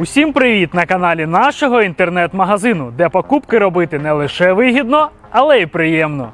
Усім привіт на каналі нашого інтернет-магазину, де покупки робити не лише вигідно, але й приємно.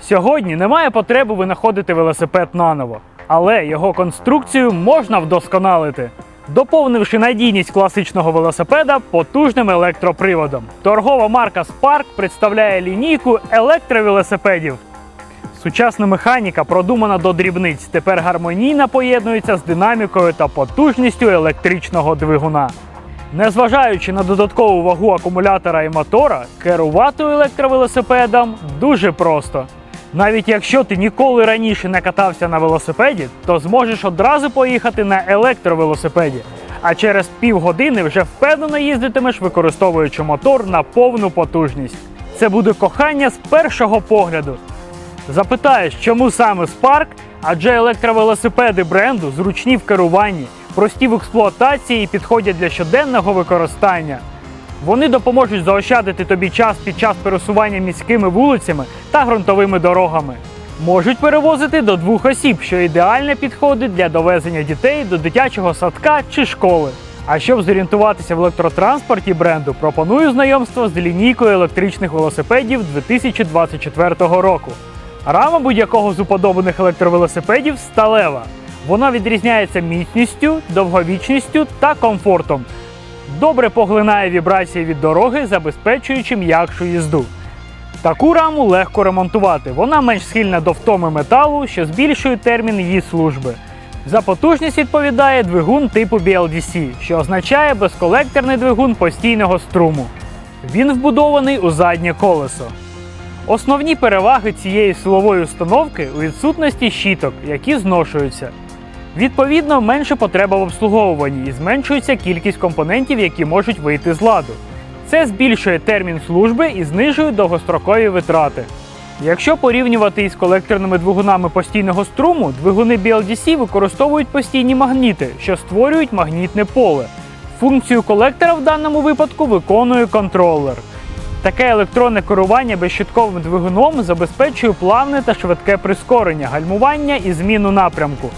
Сьогодні немає потреби винаходити велосипед наново, але його конструкцію можна вдосконалити, доповнивши надійність класичного велосипеда потужним електроприводом. Торгова марка Spark представляє лінійку електровелосипедів. Сучасна механіка продумана до дрібниць, тепер гармонійно поєднується з динамікою та потужністю електричного двигуна. Незважаючи на додаткову вагу акумулятора і мотора, керувати електровелосипедом дуже просто. Навіть якщо ти ніколи раніше не катався на велосипеді, то зможеш одразу поїхати на електровелосипеді. А через півгодини вже впевнено їздитимеш, використовуючи мотор на повну потужність. Це буде кохання з першого погляду. Запитаєш, чому саме Spark? Адже електровелосипеди бренду зручні в керуванні, прості в експлуатації і підходять для щоденного використання. Вони допоможуть заощадити тобі час під час пересування міськими вулицями та ґрунтовими дорогами. Можуть перевозити до двох осіб, що ідеально підходить для довезення дітей до дитячого садка чи школи. А щоб зорієнтуватися в електротранспорті бренду, пропоную знайомство з лінійкою електричних велосипедів 2024 року. Рама будь-якого з уподобаних електровелосипедів сталева. Вона відрізняється міцністю, довговічністю та комфортом. Добре поглинає вібрації від дороги, забезпечуючи м'якшу їзду. Таку раму легко ремонтувати. Вона менш схильна до втоми металу, що збільшує термін її служби. За потужність відповідає двигун типу BLDC, що означає безколекторний двигун постійного струму. Він вбудований у заднє колесо. Основні переваги цієї силової установки у відсутності щіток, які зношуються. Відповідно, менше потреба в обслуговуванні і зменшується кількість компонентів, які можуть вийти з ладу. Це збільшує термін служби і знижує довгострокові витрати. Якщо порівнювати із колекторними двигунами постійного струму, двигуни BLDC використовують постійні магніти, що створюють магнітне поле. Функцію колектора в даному випадку виконує контролер. Таке електронне керування безщитковим двигуном забезпечує плавне та швидке прискорення, гальмування і зміну напрямку.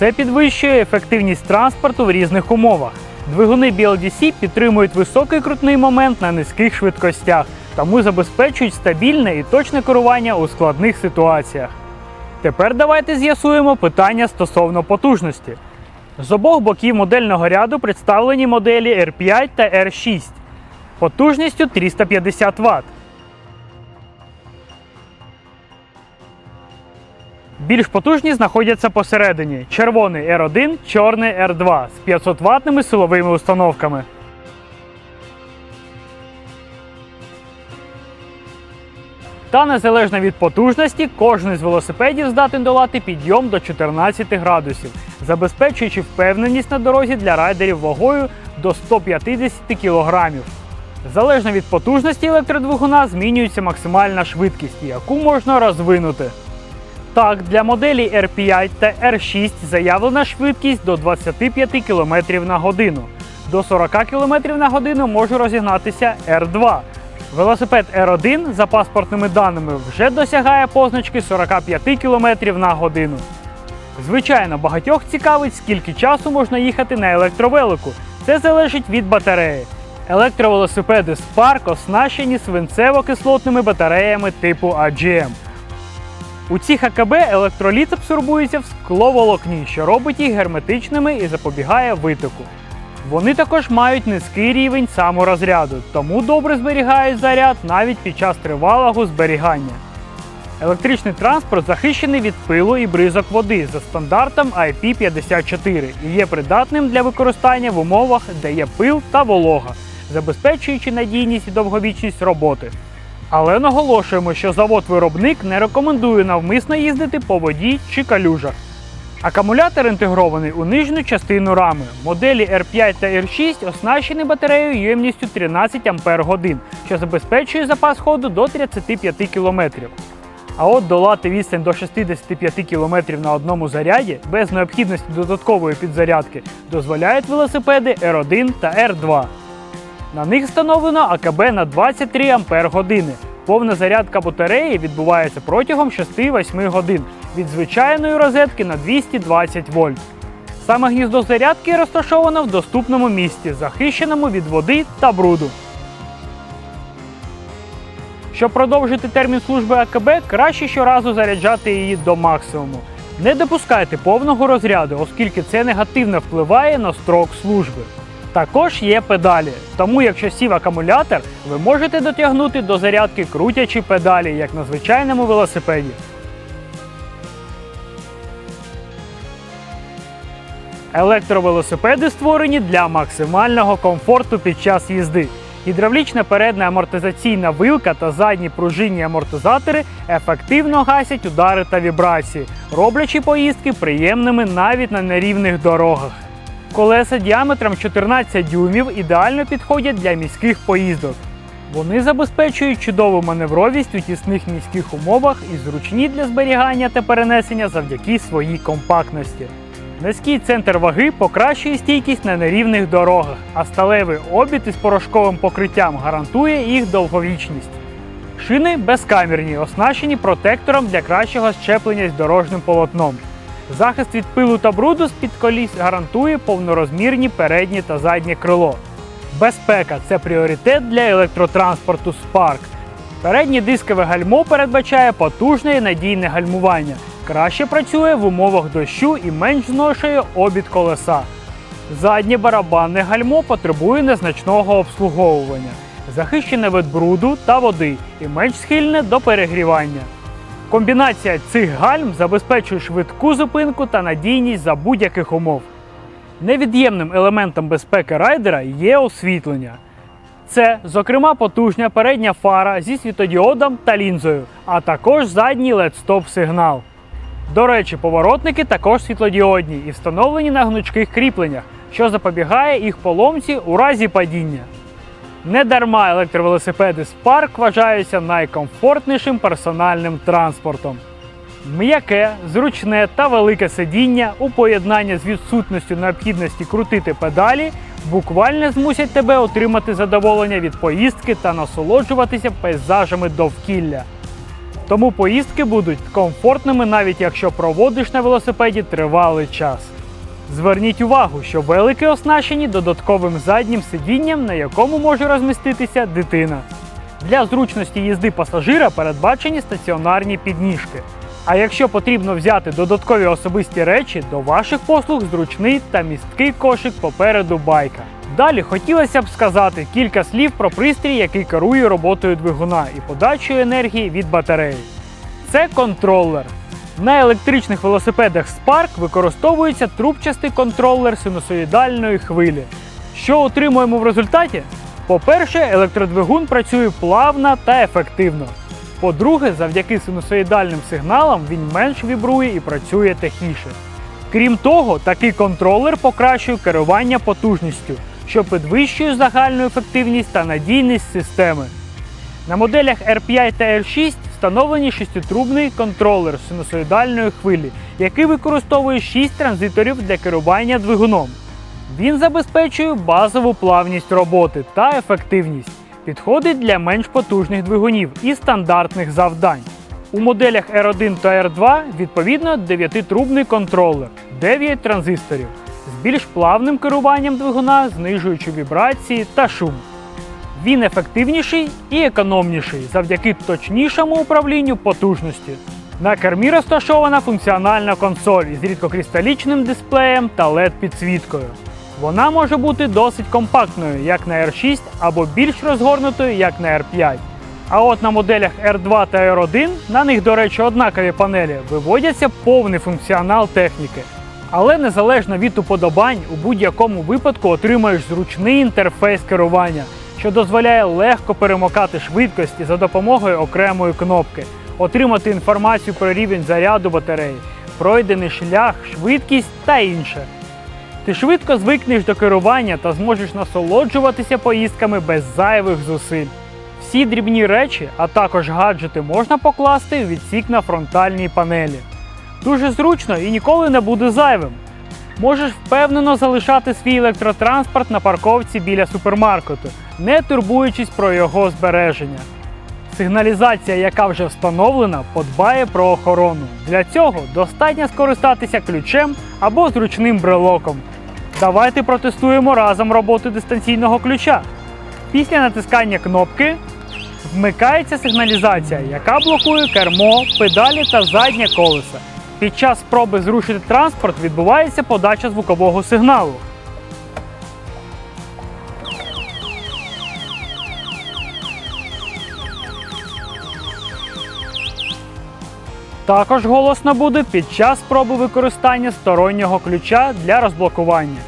Це підвищує ефективність транспорту в різних умовах. Двигуни BLDC підтримують високий крутний момент на низьких швидкостях, тому забезпечують стабільне і точне керування у складних ситуаціях. Тепер давайте з'ясуємо питання стосовно потужності. З обох боків модельного ряду представлені моделі R5 та R6 потужністю 350 Вт. Більш потужні знаходяться посередині: червоний R1, чорний R2 з 500 ватними силовими установками. Та незалежно від потужності, кожен з велосипедів здатен долати підйом до 14 градусів, забезпечуючи впевненість на дорозі для райдерів вагою до 150 кг. Залежно від потужності електродвигуна змінюється максимальна швидкість, яку можна розвинути. Так, для моделі R5 та R6 заявлена швидкість до 25 км на годину. До 40 км на годину може розігнатися R2. Велосипед R1 за паспортними даними вже досягає позначки 45 км на годину. Звичайно, багатьох цікавить, скільки часу можна їхати на електровелику. Це залежить від батареї. Електровелосипеди Spark оснащені свинцево-кислотними батареями типу AGM. У цих АКБ електроліт абсорбується в скловолокні, що робить їх герметичними і запобігає витоку. Вони також мають низький рівень саморозряду, тому добре зберігають заряд навіть під час тривалого зберігання. Електричний транспорт захищений від пилу і бризок води за стандартом IP54 і є придатним для використання в умовах, де є пил та волога, забезпечуючи надійність і довговічність роботи. Але наголошуємо, що завод-виробник не рекомендує навмисно їздити по воді чи калюжах. Акумулятор інтегрований у нижню частину рами. Моделі R5 та R6 оснащені батареєю ємністю 13 Ах, що забезпечує запас ходу до 35 км. А от долати відстань до 65 км на одному заряді без необхідності додаткової підзарядки дозволяють велосипеди R1 та R2. На них встановлено АКБ на 23 Ампер години. Повна зарядка батареї відбувається протягом 6-8 годин від звичайної розетки на 220 вольт. Саме гніздо зарядки розташовано в доступному місці, захищеному від води та бруду. Щоб продовжити термін служби АКБ, краще щоразу заряджати її до максимуму. Не допускайте повного розряду, оскільки це негативно впливає на строк служби. Також є педалі, тому якщо сів акумулятор, ви можете дотягнути до зарядки крутячі педалі, як на звичайному велосипеді. Електровелосипеди створені для максимального комфорту під час їзди. Гідравлічна передня амортизаційна вилка та задні пружинні амортизатори ефективно гасять удари та вібрації, роблячи поїздки приємними навіть на нерівних дорогах. Колеса діаметром 14 дюймів ідеально підходять для міських поїздок. Вони забезпечують чудову маневровість у тісних міських умовах і зручні для зберігання та перенесення завдяки своїй компактності. Низький центр ваги покращує стійкість на нерівних дорогах, а сталевий обід із порошковим покриттям гарантує їх довговічність. Шини безкамерні, оснащені протектором для кращого щеплення з дорожнім полотном. Захист від пилу та бруду з-під коліс гарантує повнорозмірні переднє та заднє крило. Безпека це пріоритет для електротранспорту Spark. Переднє дискове гальмо передбачає потужне і надійне гальмування. Краще працює в умовах дощу і менш зношує обід колеса. Заднє барабанне гальмо потребує незначного обслуговування, захищене від бруду та води і менш схильне до перегрівання. Комбінація цих гальм забезпечує швидку зупинку та надійність за будь-яких умов. Невід'ємним елементом безпеки райдера є освітлення. Це, зокрема, потужна передня фара зі світодіодом та лінзою, а також задній LED-стоп сигнал. До речі, поворотники також світлодіодні і встановлені на гнучких кріпленнях, що запобігає їх поломці у разі падіння. Недарма електровелосипеди Spark вважаються найкомфортнішим персональним транспортом. М'яке, зручне та велике сидіння у поєднанні з відсутністю необхідності крутити педалі буквально змусять тебе отримати задоволення від поїздки та насолоджуватися пейзажами довкілля. Тому поїздки будуть комфортними, навіть якщо проводиш на велосипеді тривалий час. Зверніть увагу, що велики оснащені додатковим заднім сидінням, на якому може розміститися дитина. Для зручності їзди пасажира передбачені стаціонарні підніжки. А якщо потрібно взяти додаткові особисті речі, до ваших послуг зручний та місткий кошик попереду байка. Далі хотілося б сказати кілька слів про пристрій, який керує роботою двигуна і подачею енергії від батареї. Це контролер. На електричних велосипедах Spark використовується трубчастий контролер синусоїдальної хвилі. Що отримуємо в результаті? По-перше, електродвигун працює плавно та ефективно. По-друге, завдяки синусоїдальним сигналам він менш вібрує і працює тихіше. Крім того, такий контролер покращує керування потужністю, що підвищує загальну ефективність та надійність системи. На моделях R5 та R6 встановлені шеститрубний контролер синусоїдальної хвилі, який використовує 6 транзиторів для керування двигуном. Він забезпечує базову плавність роботи та ефективність. Підходить для менш потужних двигунів і стандартних завдань. У моделях R1 та R2 відповідно 9-трубний контролер, 9 транзисторів з більш плавним керуванням двигуна, знижуючи вібрації та шум. Він ефективніший і економніший завдяки точнішому управлінню потужності. На кермі розташована функціональна консоль із рідкокристалічним дисплеєм та LED-підсвіткою. Вона може бути досить компактною, як на R6, або більш розгорнутою, як на R5. А от на моделях R2 та R1, на них, до речі, однакові панелі, виводяться повний функціонал техніки. Але незалежно від уподобань, у будь-якому випадку отримаєш зручний інтерфейс керування, що дозволяє легко перемикати швидкості за допомогою окремої кнопки, отримати інформацію про рівень заряду батареї, пройдений шлях, швидкість та інше. Ти швидко звикнеш до керування та зможеш насолоджуватися поїздками без зайвих зусиль. Всі дрібні речі, а також гаджети можна покласти у відсік на фронтальній панелі. Дуже зручно і ніколи не буде зайвим. Можеш впевнено залишати свій електротранспорт на парковці біля супермаркету, не турбуючись про його збереження. Сигналізація, яка вже встановлена, подбає про охорону. Для цього достатньо скористатися ключем або зручним брелоком. Давайте протестуємо разом роботу дистанційного ключа. Після натискання кнопки вмикається сигналізація, яка блокує кермо, педалі та заднє колесо. Під час спроби зрушити транспорт відбувається подача звукового сигналу. Також голосно буде під час спроби використання стороннього ключа для розблокування.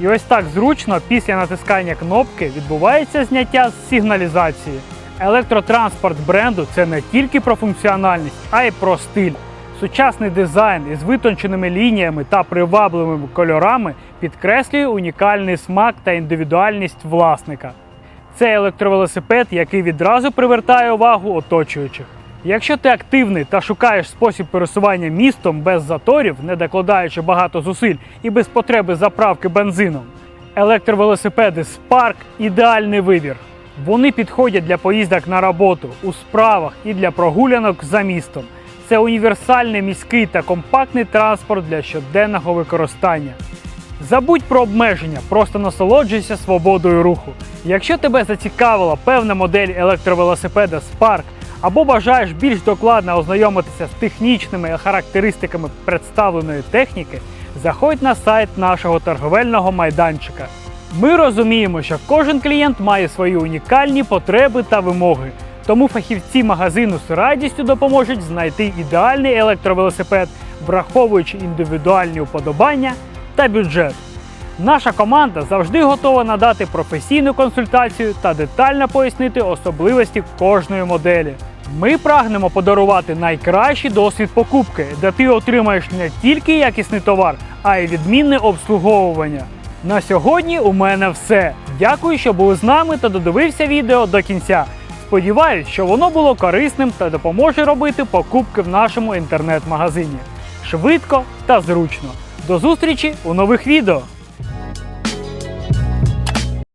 І ось так зручно після натискання кнопки відбувається зняття з сигналізації. Електротранспорт бренду це не тільки про функціональність, а й про стиль. Сучасний дизайн із витонченими лініями та привабливими кольорами підкреслює унікальний смак та індивідуальність власника. Це електровелосипед, який відразу привертає увагу оточуючих. Якщо ти активний та шукаєш спосіб пересування містом без заторів, не докладаючи багато зусиль і без потреби заправки бензином, електровелосипеди Spark – ідеальний вибір. Вони підходять для поїздок на роботу, у справах і для прогулянок за містом. Це універсальний міський та компактний транспорт для щоденного використання. Забудь про обмеження, просто насолоджуйся свободою руху. Якщо тебе зацікавила певна модель електровелосипеда Spark або бажаєш більш докладно ознайомитися з технічними характеристиками представленої техніки, заходь на сайт нашого торговельного майданчика. Ми розуміємо, що кожен клієнт має свої унікальні потреби та вимоги, тому фахівці магазину з радістю допоможуть знайти ідеальний електровелосипед, враховуючи індивідуальні уподобання та бюджет. Наша команда завжди готова надати професійну консультацію та детально пояснити особливості кожної моделі. Ми прагнемо подарувати найкращий досвід покупки, де ти отримаєш не тільки якісний товар, а й відмінне обслуговування. На сьогодні у мене все. Дякую, що були з нами та додивився відео до кінця. Сподіваюсь, що воно було корисним та допоможе робити покупки в нашому інтернет-магазині швидко та зручно. До зустрічі у нових відео!